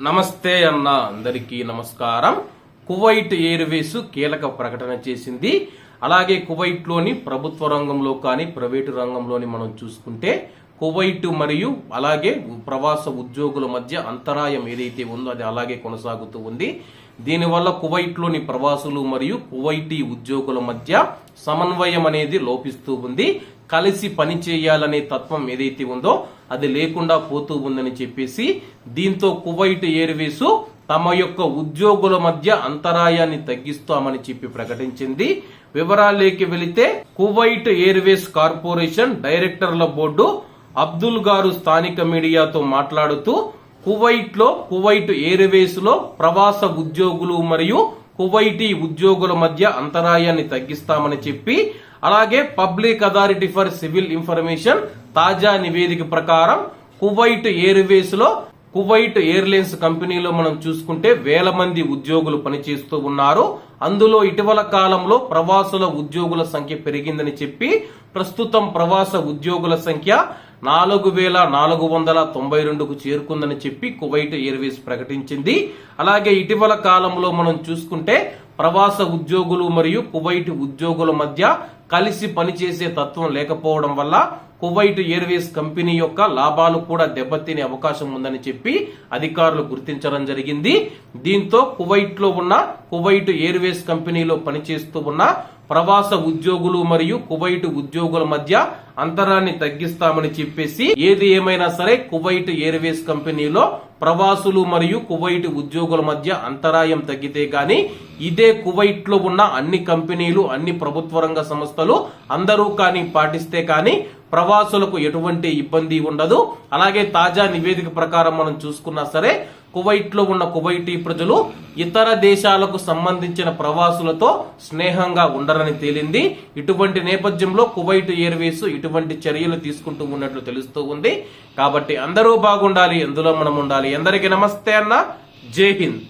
నమస్తే అన్న అందరికీ నమస్కారం. కువైట్ ఎయిర్వేస్ కీలక ప్రకటన చేసింది. అలాగే కువైట్లోని ప్రభుత్వ రంగంలో కానీ ప్రైవేటు రంగంలోని మనం చూసుకుంటే కువైట్ మరియు అలాగే ప్రవాస ఉద్యోగుల మధ్య అంతరాయం ఏదైతే ఉందో అది అలాగే కొనసాగుతూ ఉంది. దీనివల్ల కువైట్లోని ప్రవాసులు మరియు కువైటీ ఉద్యోగుల మధ్య సమన్వయం అనేది లోపిస్తూ ఉంది. కలిసి పని చేయాలనే తత్వం ఏదైతే ఉందో అది లేకుండా పోతూ ఉందని చెప్పేసి దీంతో కువైట్ ఎయిర్వేస్ తమ యొక్క ఉద్యోగుల మధ్య అంతరాయాన్ని తగ్గిస్తామని చెప్పి ప్రకటించింది. వివరాలేకి వెళితే కువైట్ ఎయిర్వేస్ కార్పొరేషన్ డైరెక్టర్ల బోర్డు అబ్దుల్ గారు స్థానిక మీడియాతో మాట్లాడుతూ కువైట్లో కువైట్ ఎయిర్వేస్లో ప్రవాస ఉద్యోగులు మరియు కువైటీ ఉద్యోగుల మధ్య అంతరాయాన్ని తగ్గిస్తామని చెప్పి అలాగే public authority for civil information తాజా నివేదిక ప్రకారం కువైట్ ఎయిర్వేస్లో కువైట్ ఎయిర్లైన్స్ కంపెనీలో మనం చూసుకుంటే వేల మంది ఉద్యోగులు పనిచేస్తూ ఉన్నారు. అందులో ఇటీవల కాలంలో ప్రవాసుల ఉద్యోగుల సంఖ్య పెరిగిందని చెప్పి ప్రస్తుతం ప్రవాస ఉద్యోగుల సంఖ్య నాలుగు వేల నాలుగు వందల తొంభై రెండుకు చేరుకుందని చెప్పి కువైట్ ఎయిర్వేస్ ప్రకటించింది. అలాగే ఇటీవల కాలంలో మనం చూసుకుంటే ప్రవాస ఉద్యోగులు మరియు కువైట్ ఉద్యోగుల మధ్య కలిసి పనిచేసే తత్వం లేకపోవడం వల్ల కువైట్ ఎయిర్వేస్ కంపెనీ యొక్క లాభాలు కూడా దెబ్బతినే అవకాశం ఉందని చెప్పి అధికారులు గుర్తించడం జరిగింది. దీంతో కువైట్లో ఉన్న కువైట్ ఎయిర్వేస్ కంపెనీలో పనిచేస్తూ ఉన్న ప్రవాస ఉద్యోగులు మరియు కువైట్ ఉద్యోగుల మధ్య అంతరాన్ని తగ్గిస్తామని చెప్పేసి ఏది ఏమైనా సరే కువైట్ ఎయిర్వేస్ కంపెనీలో ప్రవాసులు మరియు కువైట్ ఉద్యోగుల మధ్య అంతరాయం తగ్గితే గాని ఇదే కువైట్లో ఉన్న అన్ని కంపెనీలు అన్ని ప్రభుత్వ రంగ సంస్థలు అందరూ కానీ పాటిస్తే కానీ ప్రవాసులకు ఎటువంటి ఇబ్బంది ఉండదు. అలాగే తాజా నివేదిక ప్రకారం మనం చూసుకున్నా సరే కువైట్లో ఉన్న కువైటీ ప్రజలు ఇతర దేశాలకు సంబంధించిన ప్రవాసులతో స్నేహంగా ఉండరని తేలింది. ఇటువంటి నేపథ్యంలో కువైట్ ఎయిర్వేస్ ఇటువంటి చర్యలు తీసుకుంటూ ఉన్నట్లు తెలుస్తూ ఉంది. కాబట్టి అందరూ బాగుండాలి ఎందులో మనం ఉండాలి. అందరికీ నమస్తే అన్న. జై హింద్.